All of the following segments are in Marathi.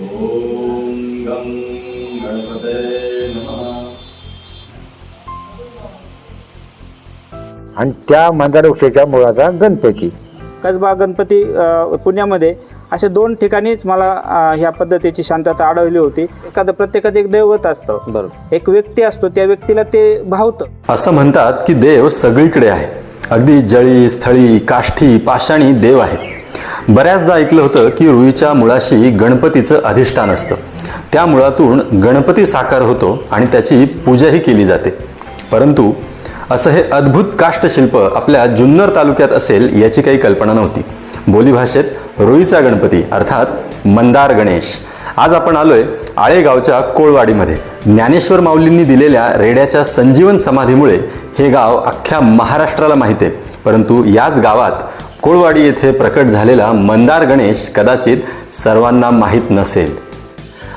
ॐ गं गणपते नमः। आणि त्या मंदार वृक्षाच्या मुळाचा गणपती. कसबा गणपती अ, पुण्यामध्ये असे दोन ठिकाणीच मला अ, ह्या पद्धतीची शांतता आढळली होती. एखादं प्रत्येकात एक दैवत असतं. बरोबर. एक व्यक्ती असतो त्या व्यक्तीला ते भावतं. असं म्हणतात की देव सगळीकडे आहे. अगदी जळी स्थळी काष्ठी पाषाणी देव आहे बऱ्याचदा ऐकलं होतं की रुईच्या मुळाशी गणपतीचं अधिष्ठान असतं. त्या मुळातून गणपती साकार होतो आणि त्याची पूजाही केली जाते. परंतु असं हे अद्भुत काष्टशिल्प आपल्या जुन्नर तालुक्यात असेल याची काही कल्पना नव्हती. बोलीभाषेत रुईचा गणपती अर्थात मंदार गणेश. आज आपण आलोय आळेगावच्या कोळवाडीमध्ये. ज्ञानेश्वर माऊलींनी दिलेल्या रेड्याच्या संजीवन समाधीमुळे हे गाव अख्ख्या महाराष्ट्राला माहीत आहे. परंतु याच गावात कोळवाडी येथे प्रकट झालेला मंदार गणेश कदाचित सर्वांना माहीत नसेल.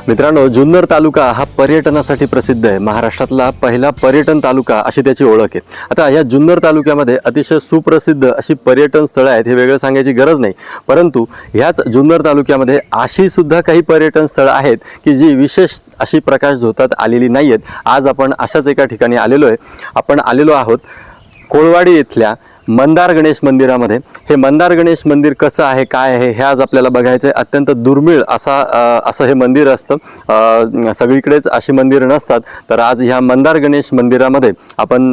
मित्रांनो जुन्नर तालुका हा पर्यटनासाठी प्रसिद्ध आहे. महाराष्ट्रातला पहिला पर्यटन तालुका अशी त्याची ओळख आहे. आता या जुन्नर तालुक्यामध्ये अतिशय सुप्रसिद्ध अशी पर्यटन स्थळं आहेत हे वेगळं सांगायची गरज नाही. परंतु ह्याच जुन्नर तालुक्यामध्ये अशी सुद्धा काही पर्यटन स्थळं आहेत की जी विशेष अशी प्रकाश झोतात आलेली नाही आहेत आज आपण अशाच एका ठिकाणी आलेलो आहे. आपण आलेलो आहोत कोळवाडी इथल्या मंदार गणेश मंदिरामध्ये. हे मंदार गणेश मंदिर कसं आहे काय आहे हे आज आपल्याला बघायचं आहे. अत्यंत दुर्मिळ असा असं हे मंदिर असतं. सगळीकडेच अशी मंदिरं नसतात. तर आज ह्या मंदार गणेश मंदिरामध्ये आपण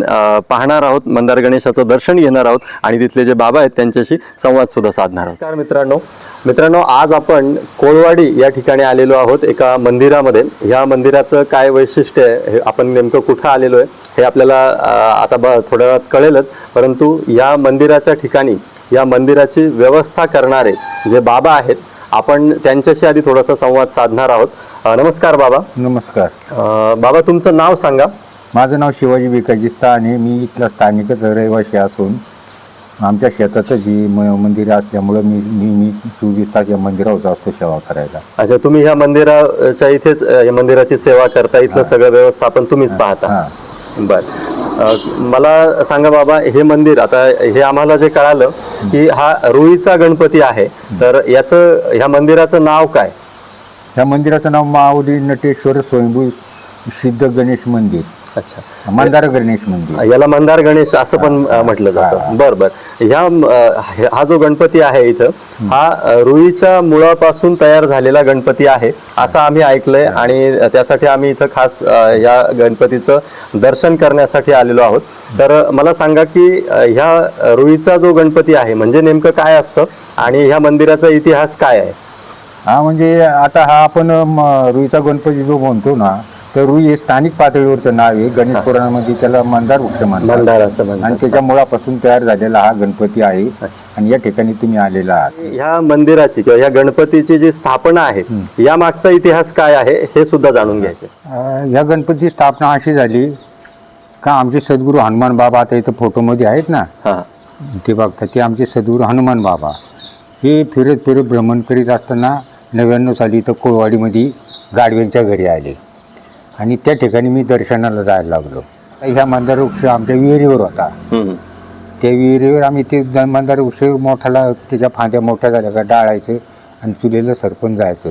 पाहणार आहोत मंदार गणेशाचं दर्शन घेणार आहोत आणि तिथले जे बाबा आहेत त्यांच्याशी संवादसुद्धा साधणार आहोत. नमस्कार मित्रांनो. मित्रांनो आज आपण कोळवाडी या ठिकाणी आलेलो आहोत एका मंदिरामध्ये. ह्या मंदिराचं काय वैशिष्ट्य आहे हे आपण नेमकं कुठं आलेलो आहे हे आपल्याला आता ब थोड्या वेळात कळेलच. परंतु या मंदिराच्या ठिकाणी या मंदिराची व्यवस्था करणारे जे बाबा आहेत आपण त्यांच्याशी आधी थोडासा संवाद साधणार आहोत. अ, नमस्कार बाबा. नमस्कार. अ, बाबा तुमचं नाव सांगा. माझं नाव शिवाजी विकाजी स्थाने मी इथला स्थानिकच रहिवासी असून आमच्या शेताचं जी म मंदिर असल्यामुळं मी नेहमी चोवीस तास या मंदिरावर असतो सेवा करायला. अच्छा तुम्ही ह्या मंदिराच्या इथेच अ, या मंदिराची सेवा करता इथलं सगळं व्यवस्थापन तुम्हीच पाहता. हां. बर. मला सांगा बाबा हे मंदिर आता हे आम्हाला जे कळालं की हा रुईचा गणपती आहे तर याचं ह्या मंदिराचं नाव काय? ह्या मंदिराचं नाव माऊली नटेश्वर स्वयंभू सिद्ध गणेश मंदिर. अच्छा. मंदार गणेश मंदिर. याला मंदार गणेश असं पण म्हटलं जातं. बर बर. ह्या अ, हे- जो गणपती आहे इथं हा रुईच्या मुळापासून तयार झालेला गणपती आहे असं आम्ही ऐकलंय आणि त्यासाठी आम्ही इथं खास अ, या गणपतीचं दर्शन करण्यासाठी आलेलो आहोत. तर मला सांगा की अ, ह्या रुईचा जो गणपती आहे म्हणजे नेमकं काय असतं आणि ह्या मंदिराचा इतिहास काय आहे? हा म्हणजे आता हा आपण म, रुईचा गणपती जो म्हणतो ना तर रुई हे स्थानिक पातळीवरचं नाव आहे गणेश पुराणामध्ये त्याला मंदार वृक्ष म्हणतात. मंदार असं म्हणतात. आणि त्याच्या मुळापासून तयार झालेला हा गणपती आहे. आणि या ठिकाणी तुम्ही आलेला आहात. ह्या मंदिराची किंवा ह्या गणपतीची जी स्थापना आहे या मागचा इतिहास काय आहे हे सुद्धा जाणून घ्यायचं. अं, या गणपतीची स्थापना अशी झाली का आमचे सद्गुरू हनुमान बाबा आता इथं फोटोमध्ये आहेत ना? हा. ते बघतात ते आमचे सद्गुरू हनुमान बाबा हे फिरत फिरत भ्रमण करीत असताना नव्याण्णव साली इथं कोळवाडीमध्ये गाडव्यांच्या घरी आले. आणि त्या ठिकाणी मी दर्शनाला जायला लागलो. ह्या मंदार वृक्ष आमच्या विहिरीवर होता. त्या विहिरीवर आम्ही ते मंदार वृक्ष मोठाला त्याच्या फांद्या मोठ्या झाल्या का डाळायचं आणि चुलेलं सरपण जायचं.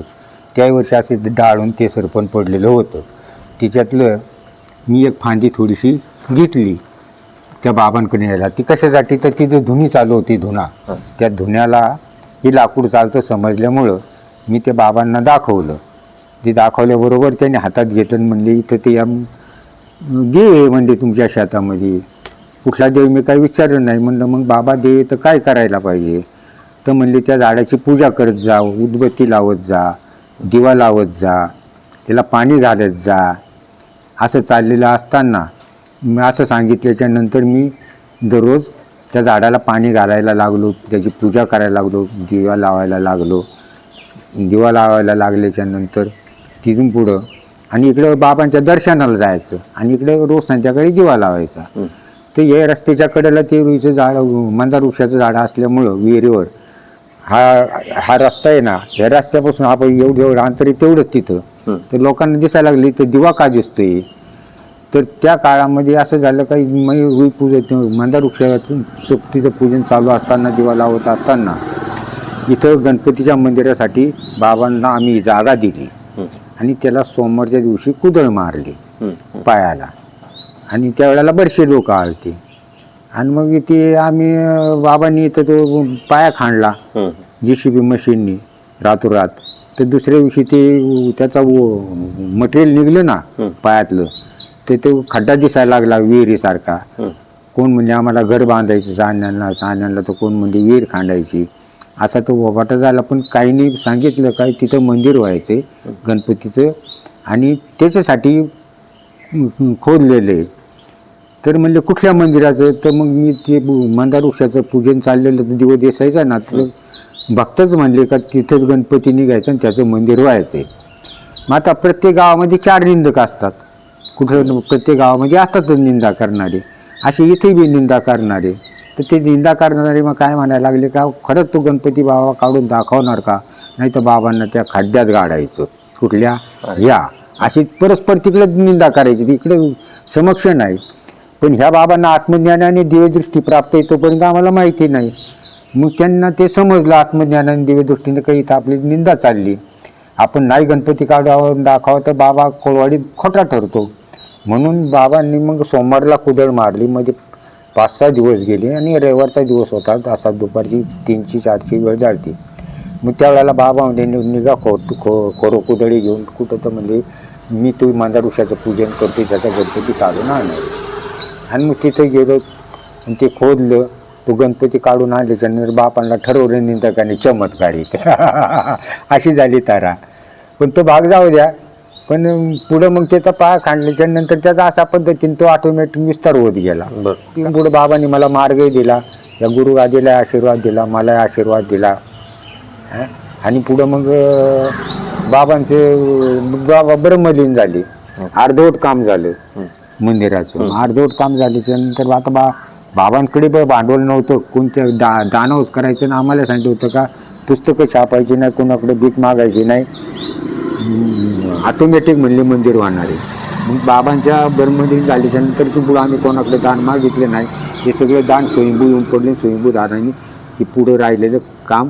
त्या वर्षी असे डाळून ते सरपण पडलेलं होतं. त्याच्यातलं मी एक फांदी थोडीशी घेतली. त्या बाबांकडे यायला. ती कशासाठी? तर तिथे धुनी चालू होती धुना. त्या धुन्याला हे लाकूड चालतं समजल्यामुळं मी त्या बाबांना दाखवलं. ते दाखवल्याबरोबर त्याने हातात घेतलं म्हणले इथं ते या दे म्हणजे तुमच्या शेतामध्ये. कुठला देव मी काही विचारलं नाही. म्हणलं मग बाबा दे तर काय करायला पाहिजे? तर म्हणले त्या झाडाची पूजा करत जा उदबत्ती लावत जा दिवा लावत जा त्याला पाणी घालत जा. असं चाललेलं असताना मी असं सांगितल्याच्या नंतर मी दररोज त्या झाडाला पाणी घालायला लागलो त्याची पूजा करायला लागलो दिवा लावायला लागलो. दिवा लावायला लागल्याच्या नंतर तिथून पुढं. आणि इकडं बाबांच्या दर्शनाला जायचं. आणि इकडे रोज संध्याकाळी दिवा लावायचा. तर या रस्त्याच्या कडेला ते रुईचं झाड मंदार वृक्षाचं झाड असल्यामुळं विहिरीवर हा हा रस्ता आहे ना या रस्त्यापासून आपण एवढं एवढं अंतर तेवढंच तिथं. तर लोकांना दिसायला लागली तर दिवा का दिसतोय? तर त्या काळामध्ये असं झालं काही रुई पूजा मंदार वृक्षाचं सोबतीचं पूजन चालू असताना दिवा लावत असताना इथं गणपतीच्या मंदिरासाठी बाबांना आम्ही जागा दिली. आणि त्याला सोमवारच्या दिवशी कुदळ मारली पायाला. आणि त्यावेळेला बरेचसे लोक आलते आणि मग ते आम्ही बाबांनी इथं तो पाया खांडला जी सी बी मशीननी रातोरात. तर दुसऱ्या दिवशी ते त्याचा मटेरियल निघलं ना पायातलं ते तो खड्डा दिसायला लागला विहिरीसारखा. कोण म्हणजे आम्हाला घर बांधायचं सान्यांना सान्यांना तर कोण म्हणजे विहीर खांडायची. असा तो बोबाटा झाला पण काहीने सांगितलं काय तिथं मंदिर व्हायचे गणपतीचं आणि त्याच्यासाठी खोदलेलं. आहे तर म्हणले कुठल्या मंदिराचं? तर मग मी ते मंदार वृक्षाचं पूजन चाललेलं तर दिवस दिसायचं ना तर भक्तच म्हणले का तिथंच गणपती निघायचं आणि त्याचं मंदिर व्हायचं. मग आता प्रत्येक गावामध्ये चार निंदक असतात. कुठं प्रत्येक गावामध्ये असतातच निंदा करणारे. असे इथे बी निंदा करणारे. तर ते निंदा करणारे मग काय म्हणायला लागले का खरंच तो गणपती बाबा काढून दाखवणार का? नाही तर बाबांना त्या खड्ड्यात गाडायचं. कुठल्या? या. अशी परस्पर तिकडे निंदा करायची. तिकडे समक्ष नाही. पण ह्या बाबांना आत्मज्ञानाने दिव्यदृष्टी प्राप्त आहे तोपर्यंत आम्हाला माहिती नाही. मग त्यांना ते समजलं आत्मज्ञानाने दिव्यदृष्टीने काही इथं आपली निंदा चालली. आपण नाही गणपती काढावं दाखवावं तर बाबा कोळवाडीत खोटा ठरतो. म्हणून बाबांनी मग सोमवारला कुदळ मारली. म्हणजे पाच सहा दिवस गेले आणि रविवारचा दिवस होता. असा दुपारची तीनची चारची वेळ जाळती मग त्यावेळेला बाबा म्हणजे निघा खो खो खोरो कुदळी घेऊन कुठं तर म्हणजे मी तू मांदार उषाचं पूजन करतो त्याचा गणपती काढून आणणार आणि मग तिथं गेलो आणि ते खोदलं. तो गणपती काढून आणल्याच्यानंतर बापांना ठरवलं निंदकाने चमत्कारी अशी झाली तारा. पण तो भाग जाऊ द्या. पण पुढं मग त्याचा पाय खांडल्याच्या नंतर त्याचा अशा पद्धतीने तो ऑटोमॅटिक विस्तार होत गेला. बर. पुढं बाबांनी मला मार्गही दिला. या गुरु आजीला आशीर्वाद दिला मला आशीर्वाद दिला. हं? आणि पुढं मग अं, बाबांचे बाबा ब्रह्मलीन झाले. अर्धवट काम झालं मंदिराचं. अर्धवट काम झाल्याच्यानंतर आता बा बाबांकडे ब- भांडवल नव्हतं. कोणत्या दा दानवच करायचं ना आम्हाला सांगितलं होतं का पुस्तकं छापायची नाही कोणाकडे भीक मागायची नाही. ऑटोमॅटिक म्हणले मंदिर वाहणारे मग बाबांच्या ब्रह्मदिन झाल्याच्यानंतर की पुढं आम्ही कोणाकडे दान मागितले नाही. हे सगळं दान स्वयंभू येऊन पडले. स्वयंभू दादांनी की पुढं राहिलेलं काम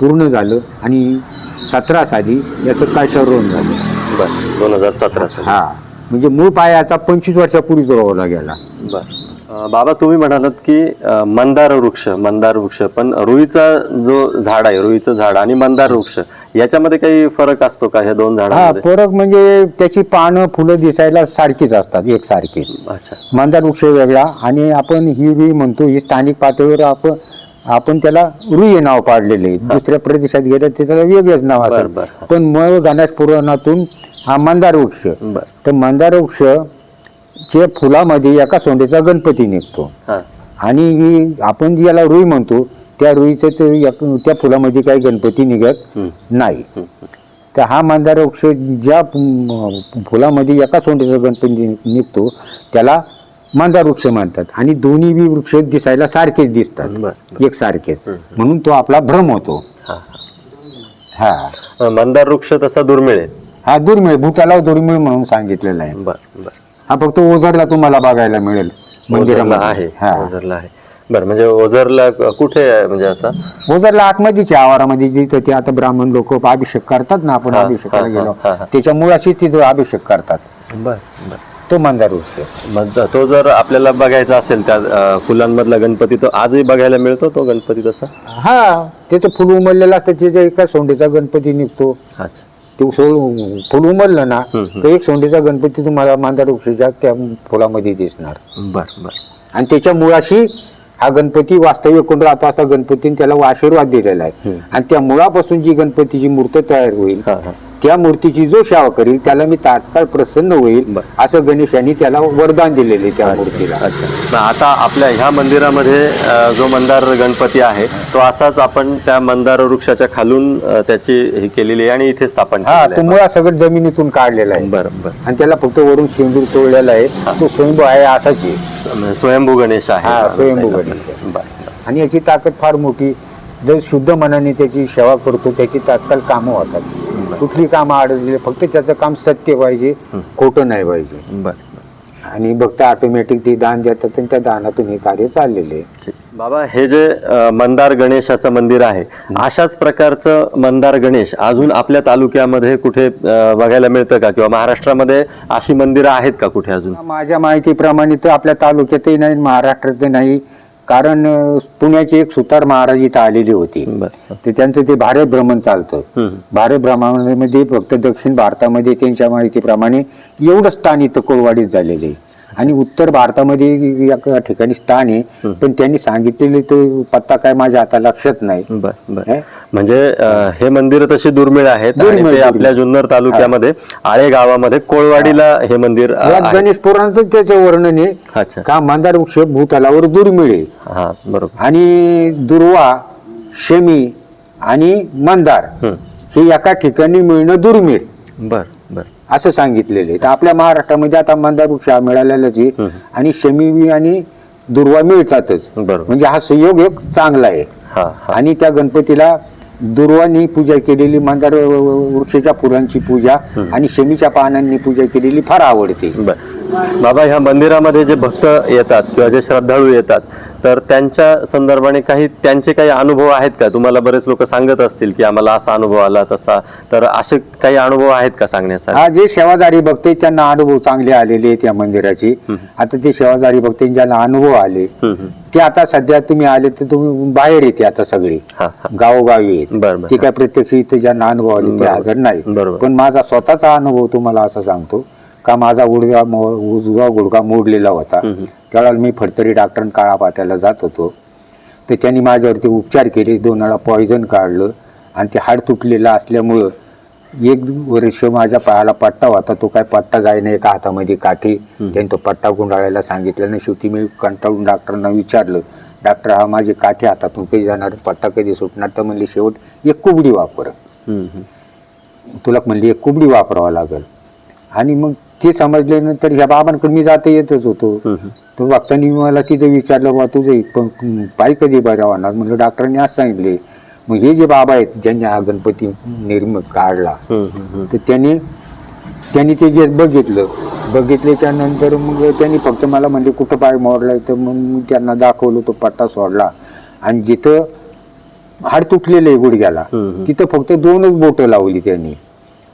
पूर्ण झालं आणि सतरा साली याचं काशारोहण झालं. बर दोन हजार सतरा साली. हा म्हणजे मूळ पायाचा पंचवीस वर्षापूर्वी जोडवला गेला. बर. बाबा तुम्ही म्हणालात की मंदार वृक्ष मंदार वृक्ष पण रुईचा जो झाड आहे रुईचं झाड आणि मंदार वृक्ष याच्यामध्ये काही फरक असतो का ह्या दोन हा झाडांमध्ये? फरक म्हणजे त्याची पानं फुलं दिसायला सारखीच असतात एकसारखीच अच्छा. मंदार वृक्ष वेगळा आणि आपण ही रुई म्हणतो ही स्थानिक पातळीवर आपण आपण त्याला रुई हे नाव पाडलेले आहे. दुसऱ्या प्रदेशात गेलं ते त्याला वेगळंच नाव बर, असेल. पण मग गणेश पुराणातून हा मंदार वृक्ष. बर. तर मंदार वृक्ष च्या फुलामध्ये एका सोंडेचा गणपती निघतो. हा. आणि ही आपण जी याला रुई म्हणतो त्या रुईचं ते एक- त्या फुलामध्ये काही गणपती निघत नाही. तर हा मंदार वृक्ष ज्या फु- फुलामध्ये एका सोंडेचा गणपती नि- निघतो त्याला मंदार वृक्ष म्हणतात आणि दोन्ही बी वृक्ष दिसायला सारखेच दिसतात. बर एक सारखेच. म्हणून तो आपला भ्रम होतो. हा हा. मंदार वृक्ष तसा दुर्मिळ आहे. हा दुर्मिळ. भूताला दुर्मिळ म्हणून सांगितलेला आहे. बर बर. हा फक्त ओझरला तुम्हाला बघायला मिळेल. ओझरला मंदिरामध्ये आहे. हा. ओझरला आहे. बर म्हणजे ओझरला कुठे आहे म्हणजे असा? ओझरला आतमध्येच आहे, आवारामध्ये जिथं ते आता ब्राह्मण लोक अभिषेक करतात ना आपण अभिषेकाला गेलो हा, हा. त्याच्या मुळाशी तिथं अभिषेक करतात. बर तो मंदार मग तो जर आपल्याला बघायचा असेल त्या अं, फुलांमधला गणपती तो आजही बघायला मिळतो तो गणपती तसा? हा त्याचं फुल उमललेलं असतं त्याच्या एका सोंडीचा गणपती निघतो. अच्छा. ते सोड फुल उमललं ना तर एक सोंडीचा गणपती तुम्हाला मंदार वृक्षाच्या त्या फुलामध्ये दिसणार. बर बर. आणि त्याच्या मुळाशी हा गणपती वास्तव्य कोण राहतो असा गणपतीने त्याला आशीर्वाद दिलेला आहे. आणि त्या मुळापासून जी गणपतीची मूर्त तयार होईल त्या मूर्तीची जो सेवा करील त्याला मी तात्काळ प्रसन्न होईल. असं गणेशाने त्याला वरदान दिलेले त्या मूर्तीला. अच्छा. आता आपल्या ह्या मंदिरामध्ये जो मंदार गणपती आहे तो असाच आपण त्या मंदार वृक्षाच्या खालून त्याची हे केलेली आहे आणि इथे स्थापन हा तो मुळा सगळं जमिनीतून काढलेला आहे. बरं बरं. आणि त्याला फक्त वरून शेंदूर तोडलेला आहे. तो स्वयंभू आहे असाच आहे. म्हणजे स्वयंभू गणेश आहे. हा, स्वयंभू गणेश. आणि याची ताकद फार मोठी. जर शुद्ध मनाने त्याची सेवा करतो त्याची तात्काळ कामं होतात. कुठली कामं अडजली फक्त त्याचं काम सत्य पाहिजे खोटं नाही पाहिजे. बरं. आणि भक्त ऑटोमॅटिक ते दान देतात आणि त्या दानातून हे कार्य चाललेले आहे. बाबा हे जे अ, मंदार गणेशाचं मंदिर आहे अशाच प्रकारचं मंदार गणेश अजून आपल्या तालुक्यामध्ये कुठे अ, बघायला मिळतं का? किंवा महाराष्ट्रामध्ये अशी मंदिरं आहेत का कुठे अजून? माझ्या माहितीप्रमाणे तर आपल्या तालुक्यातही नाही महाराष्ट्रातही नाही. कारण पुण्याचे एक सुतार महाराज इथं आलेले होते. ते त्यांचं ते भारत भ्रमण चालतं. भारत भ्रमणामध्ये फक्त दक्षिण भारतामध्ये त्यांच्या माहितीप्रमाणे एवढं स्थान इथं कोळवाडीत झालेलं आहे आणि उत्तर भारतामध्ये एका ठिकाणी स्थान आहे. पण त्यांनी सांगितलेले तो पत्ता काय माझ्या आता लक्षात नाही. बर बर? म्हणजे हे मंदिर तशी दुर्मिळ आहेत. आपल्या जुन्नर तालुक्यामध्ये आळे गावामध्ये कोळवाडीला हे मंदिर गणेश पुराणाचं त्याचं वर्णन आहे. अच्छा. का मंदार वृक्ष भूतलावर दुर्मिळ आहे. हा बरोबर. आणि दुर्वा शमी आणि मंदार. हे एका ठिकाणी मिळणं दुर्मिळ. बर. असं सांगितलेलं आहे. तर आपल्या महाराष्ट्रामध्ये आता मंदार वृक्ष मिळालेलाच आहे. आणि शमी आणि दुर्वा मिळतातच. म्हणजे हा संयोग एक चांगला आहे. आणि त्या गणपतीला दुर्वांनी पूजा केलेली मंदार वृक्षाच्या फुलांची पूजा आणि शमीच्या पानांनी पूजा केलेली फार आवडते. बर. बाबा ह्या मंदिरामध्ये जे भक्त येतात किंवा जे श्रद्धाळू येतात तर त्यांच्या संदर्भाने काही त्यांचे काही अनुभव आहेत का? तुम्हाला बरेच लोक सांगत असतील की आम्हाला असा अनुभव आला तसा. तर असे काही अनुभव आहेत का सांगण्यासाठी हा जे सेवादारी भक्त आहेत, त्यांना अनुभव चांगले आलेले आहेत या मंदिराचे. आता ते सेवादारी भक्त आहेत, ज्यांना अनुभव आले. ते आता सध्या तुम्ही आले तर तुम्ही बाहेर येते आता सगळे. गावोगावी बरं. ते काय प्रत्यक्ष इथे ज्यांना अनुभव आले ते. हजर नाही. पण माझा स्वतःचा अनुभव तुम्हाला असा सांगतो का माझा मो- उजवा गुडघा मोडलेला होता. त्यावेळेला मी फडतरी डॉक्टर काळा पाट्याला जात होतो. तर त्यांनी माझ्यावरती उपचार केले दोन वेळा पॉयझन काढलं आणि ते हाड तुटलेलं असल्यामुळं एक वर्ष माझ्या पायाला पट्टा होता तो काय पट्टा जाईना एका हातामध्ये काठी. त्यांनी तो पट्टा गुंडाळायला सांगितलं आणि शेवटी मी कंटाळून डॉक्टरांना विचारलं डॉक्टर हा माझी काठी हातातून कधी जाणार? पट्टा कधी सुटणार? तर म्हणले शेवट एक कुबडी वापर. तुला म्हणली एक कुबडी वापरावा लागेल. आणि मग ते समजल्यानंतर ह्या बाबांकडे मी जाता येतच होतो. तो बघताना मला तिथे विचारलं बा तुझं पण पाय कधी बरा होणार? म्हणलं डॉक्टरांनी असं सांगितले. मग हे जे बाबा आहेत ज्यांनी हा गणपती निर्मित काढला. तर त्यांनी त्यांनी ते जे बघितलं बघितले त्यानंतर मग त्यांनी फक्त मला म्हणले कुठं पाय मोडलाय? तर मग मी त्यांना दाखवलं तो पट्टा सोडला. आणि जिथं हाड तुटलेलं आहे गुडघ्याला. तिथं फक्त दोनच बोटं लावली त्यांनी.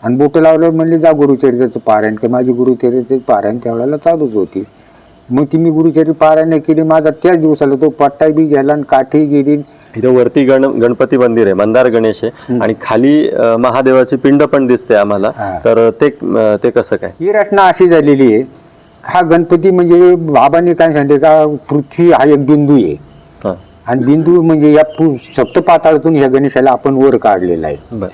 आणि बोटं लावलं म्हणले जा गुरुचरित्राचं पारायण की माझी गुरुचरित्राचं पारायण त्यावेळेला चालूच होती. मग ती मी गुरुचरित्र पारायण केली माझा त्याच दिवसाला तो पट्टा बी गेला आणि काठी गेली. इथं वरती गण गणपती मंदिर आहे मंदार गणेश आहे. आणि खाली अ, महादेवाची पिंड पण दिसते आम्हाला. तर ते अ, ते कसं काय? ही रचना अशी झालेली आहे हा गणपती म्हणजे बाबांनी काय सांगितले का पृथ्वी हा एक बिंदू आहे. हा. आणि बिंदू म्हणजे या पु- सप्तपाताळातून ह्या गणेशाला आपण वर काढलेला आहे. बर.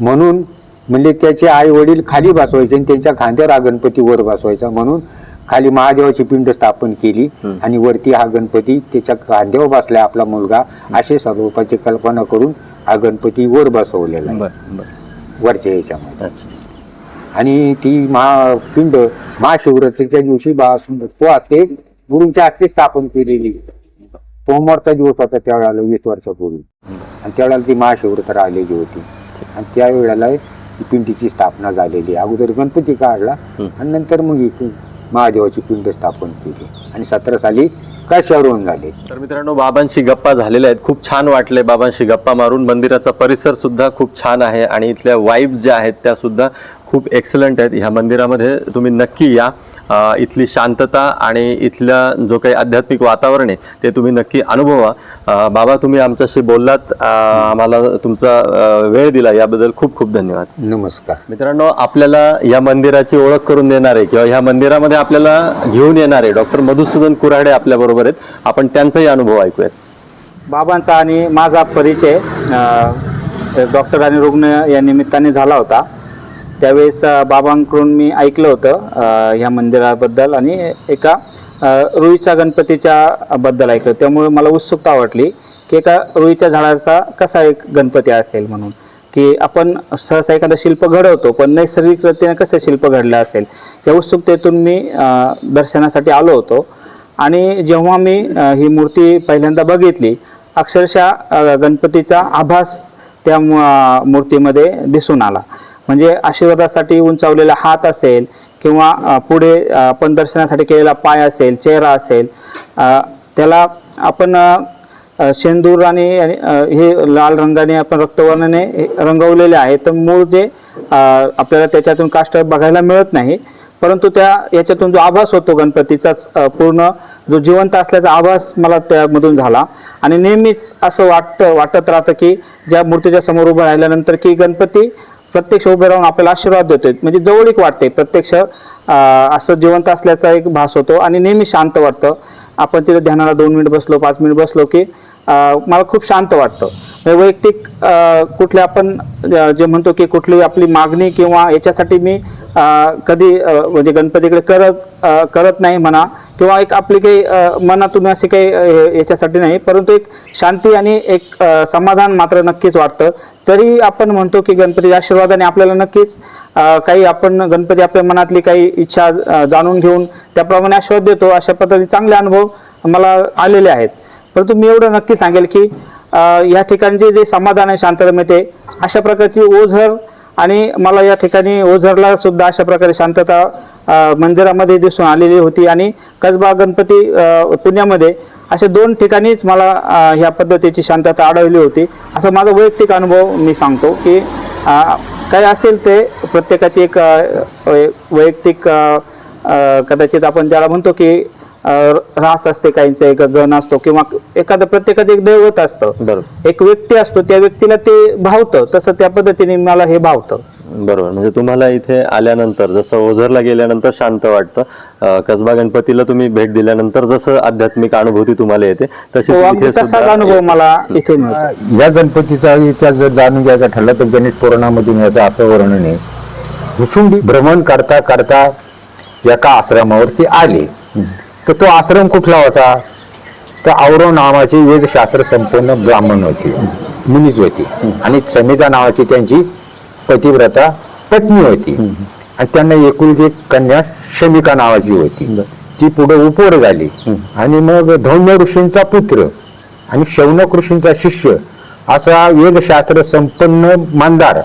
म्हणून म्हणजे त्याचे आई वडील खाली बसवायचे आणि त्यांच्या खांद्यावर हा गणपती वर बसवायचा. म्हणून खाली महादेवाची पिंड स्थापन केली आणि वरती हा गणपती त्याच्या खांद्यावर बसलाय आपला मुलगा. असे स्वरूपाची कल्पना करून हा गणपती वर बसवलेला आहे. वरच्या याच्यामध्ये आणि ती महा पिंड महाशिवरात्रीच्या दिवशी तो गुरूंच्या हस्ते स्थापन केलेली. सोमवारचा दिवस होता त्यावेळेला वीस वर्षापूर्वी. आणि त्यावेळेला ती महाशिवरात्र आलेली होती. आणि त्यावेळेला पिंडीची स्थापना झालेली. अगोदर गणपती काढला आणि नंतर मग महादेवाची पिंड स्थापन केली. आणि सतरा साली कशावरून झाले. तर मित्रांनो बाबांशी गप्पा झालेल्या आहेत. खूप छान वाटले बाबांशी गप्पा मारून. मंदिराचा परिसर सुद्धा खूप छान आहे आणि इथल्या वाईब्स ज्या आहेत त्या सुद्धा खूप एक्सलंट आहेत. ह्या मंदिरामध्ये तुम्ही नक्की या. इथली शांतता आणि इथल्या जो काही आध्यात्मिक वातावरण आहे ते तुम्ही नक्की अनुभवा. बाबा तुम्ही आमच्याशी बोललात. आम्हाला तुमचा वेळ दिला. याबद्दल खूप खूप धन्यवाद. नमस्कार. मित्रांनो आपल्याला या मंदिराची ओळख करून देणारे किंवा ह्या मंदिरामध्ये आपल्याला घेऊन येणारे डॉक्टर मधुसूदन कुऱ्हाडे आपल्या बरोबर आहेत. आपण त्यांचाही अनुभव ऐकूयात. बाबांचा आणि माझा परिचय डॉक्टर आणि रुग्ण या निमित्ताने झाला होता. त्यावेळेस बाबांकडून मी ऐकलं होतं ह्या मंदिराबद्दल आणि एका रुईच्या गणपतीच्या बद्दल ऐकलं. त्यामुळे मला उत्सुकता वाटली की एका रुईच्या झाडाचा कसा एक गणपती असेल म्हणून. की आपण सहसा एखादं शिल्प घडवतो पण नैसर्गिक रीतीने कसं शिल्प घडलं असेल या उत्सुकतेतून मी दर्शनासाठी आलो होतो. आणि जेव्हा मी ही मूर्ती पहिल्यांदा बघितली अक्षरशः गणपतीचा आभास त्या मूर्तीमध्ये दिसून आला. म्हणजे आशीर्वादासाठी उंचावलेला हात असेल किंवा पुढे आपण दर्शनासाठी केलेला पाय असेल चेहरा असेल त्याला आपण शेंदूर आणि हे लाल रंगाने आपण रक्तवर्णाने रंगवलेले आहे. तर मूळ जे आपल्याला त्याच्यातून काष्ट बघायला मिळत नाही. परंतु त्या याच्यातून जो आभास होतो गणपतीचाच पूर्ण जो जिवंत असल्याचा आभास मला त्यामधून झाला. आणि नेहमीच असं वाटतं वाटत राहतं की ज्या मूर्तीच्या समोर उभं राहिल्यानंतर की गणपती प्रत्यक्ष उभे राहून आपल्याला आशीर्वाद देतोय. म्हणजे जवळीक वाटते प्रत्यक्ष असं जिवंत असल्याचा एक भास होतो आणि नेहमी शांत वाटतं. आपण तिथे ध्यानाला दोन मिनिट बसलो पाच मिनिट बसलो की मला खूप शांत वाटतं. म्हणजे वैयक्तिक कुठल्या कुठले आपण जे म्हणतो की कुठली आपली मागणी किंवा याच्यासाठी मी कधी म्हणजे गणपतीकडे करत करत नाही म्हणा किंवा एक आपली काही मनातून असे काही याच्यासाठी नाही. परंतु एक शांती आणि एक समाधान मात्र नक्कीच वाटतं. तरी आपण म्हणतो की गणपतीच्या आशीर्वादाने आपल्याला नक्कीच काही आपण गणपती आपल्या मनातली काही इच्छा जाणून घेऊन त्याप्रमाणे आशीर्वाद देतो. अशा पद्धतीने चांगले अनुभव मला आलेले आहेत. परंतु मी एवढं नक्की सांगेल की या ठिकाणचे जे समाधान आहे शांतता मिळते अशा प्रकारची ओझर आणि मला या ठिकाणी ओझरला सुद्धा अशा प्रकारे शांतता मंदिरामध्ये दिसून आलेली होती आणि कसबा गणपती पुण्यामध्ये अशा दोन ठिकाणीच मला ह्या पद्धतीची शांतता आढळली होती. असा माझा वैयक्तिक अनुभव मी सांगतो की काय असेल ते प्रत्येकाची एक वैयक्तिक कदाचित आपण ज्याला म्हणतो की रास असते काहींचा एक गण असतो किंवा एखादं प्रत्येकाचं एक दैवत असतं. बरोबर. एक व्यक्ती असतो त्या व्यक्तीला ते भावतं तसं त्या पद्धतीने मला हे भावतं. बरोबर. म्हणजे तुम्हाला इथे आल्यानंतर जसं ओझरला गेल्यानंतर शांत वाटतं अं, कसबा गणपतीला तुम्ही भेट दिल्यानंतर जसं आध्यात्मिक अनुभूती तुम्हाला येते तशीच तो अगदी इथे तसाच सुद्धा अनुभव मला इथे मिळतो. या गणपतीचा इतिहास जर जाणून घ्यायचा ठरला तर गणेश पुराणामधून याचं असं वर्णन आहे. भुसुंडी भ्रमण करता करता एका आश्रमावरती आले. तर तो आश्रम कुठला होता? तर औरव नावाची वेदशास्त्र संपन्न ब्राह्मण होती मुनीच होती. आणि समिता नावाची त्यांची पतिव्रता पत्नी होती. आणि त्यांना एकुलती एक कन्या शमिका नावाची होती. ती पुढे उपोर झाली. आणि मग धौम्य ऋषींचा पुत्र आणि शौनक ऋषींचा शिष्य असा वेदशास्त्र संपन्न मानदार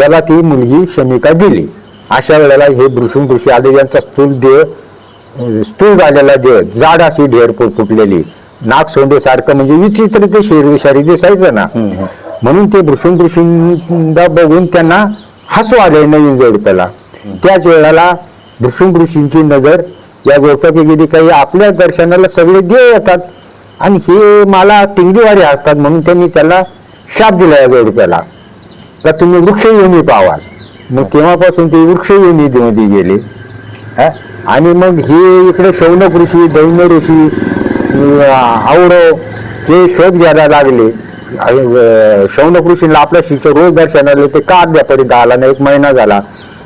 याला ती मुलगी शमिका दिली. अशा वेळेला हे भृशुंग ऋषी आले यांचा स्थूल देह स्थूल झालेला देह जाड अशी ढेर फुटलेली नाग सोंडे सारखं म्हणजे विचित्र ते शेरी शारी दिसायचं ना. म्हणून ते भृशुंग ऋषींना बघून त्यांना हसू आले नवीन जोडप्याला त्याच वेळेला भृशुंग ऋषींची नजर या जोडप्याची गेली. काही आपल्या दर्शनाला सगळे देव येतात. आणि हे मला टिंगलीवाडी असतात म्हणून त्यांनी त्याला शाप दिला या जोडप्याला तर तुम्ही वृक्ष योनी पावाल. मग तेव्हापासून ते वृक्ष योनी मध्ये गेले. हा? आणि मग हे इकडे शौनक ऋषी दैन्य ऋषी अं, आवडव हे शोध घ्यायला लागले. शौनक ऋषीला आपल्या शिष्य रोज दर्शनाला ते का अद्यापर्यंत आला नाही? एक महिना झाला.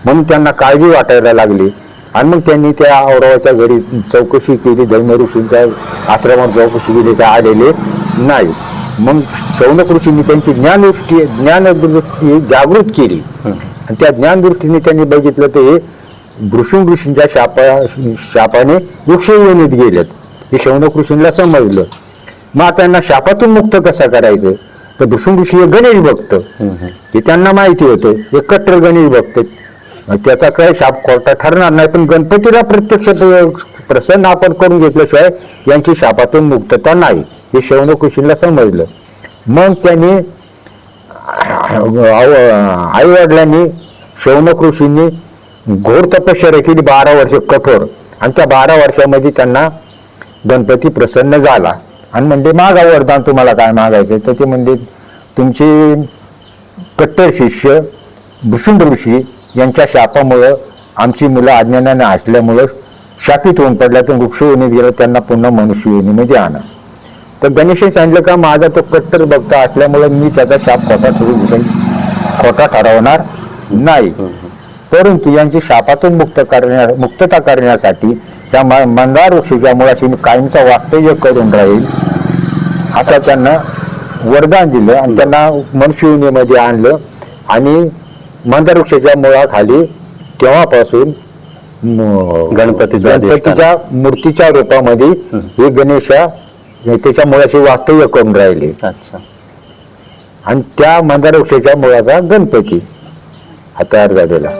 म्हणून त्यांना काळजी वाटायला लागली. आणि मग त्यांनी त्या औरवाच्या घरी चौकशी केली. दैन्य ऋषींच्या आश्रमात चौकशी केली. त्या आलेले नाही. मग शौनक ऋषींनी त्यांची ज्ञानदृष्टी ज्ञानदृष्टी जागृत केली. आणि त्या ज्ञानदृष्टीने त्यांनी बघितलं तर हे ऋषींच्या शापा शापाने वृक्ष योनीत गेलेत. हे शौनक ऋषींना समजलं. मग त्यांना शापातून मुक्त कसा करायचं? तर भृशुंग ऋषी हे गणेश भक्त. हे त्यांना माहिती होतं. हे कट्टर गणेश भक्त. मग त्याचा काय शाप खोटा ठरणार नाही पण गणपतीला प्रत्यक्ष प्रसन्न आपण करून घेतल्याशिवाय यांची शापातून मुक्तता नाही. हे शौनक ऋषींना समजलं. मग त्यांनी आई वडिलांनी शौनक ऋषींनी घोर तपश्चर्या केली बारा वर्ष कठोर. आणि त्या बारा वर्षामध्ये त्यांना गणपती प्रसन्न झाला. आणि म्हणजे मागा वरदान तुम्हाला काय मागायचं तर ते म्हणजे तुमचे कट्टर शिष्य भुसुंड ऋषी यांच्या शापामुळं आमची मुलं अज्ञानाने असल्यामुळं शापित होऊन पडल्या. तर वृक्ष येणे गेलं त्यांना पुन्हा मनुष्य योनीमध्ये म्हणजे आणा. तर गणेशने सांगितलं का माझा तो कट्टर भक्त असल्यामुळे मी त्याचा शाप खोटा ठरू खोटा ठरवणार नाही. परंतु यांची शापातून मुक्त करण्या मुक्तता करण्यासाठी त्या मंदार वृक्षाच्या मुळाशी मी कायमचा वास्तव्य करून राहील असं त्यांना वरदान दिलं आणि त्यांना मनशिवनीमध्ये आणलं. आणि मंदार वृक्षाच्या मुळाखाली तेव्हापासून गणपतीचं अधिष्ठान. गणपतीच्या मूर्तीच्या रूपामध्ये हे गणेशा त्याच्या मुळाशी वास्तव्य करून राहिले. अच्छा. आणि त्या मंदार वृक्षाच्या मुळाचा गणपती हा तयार झालेला.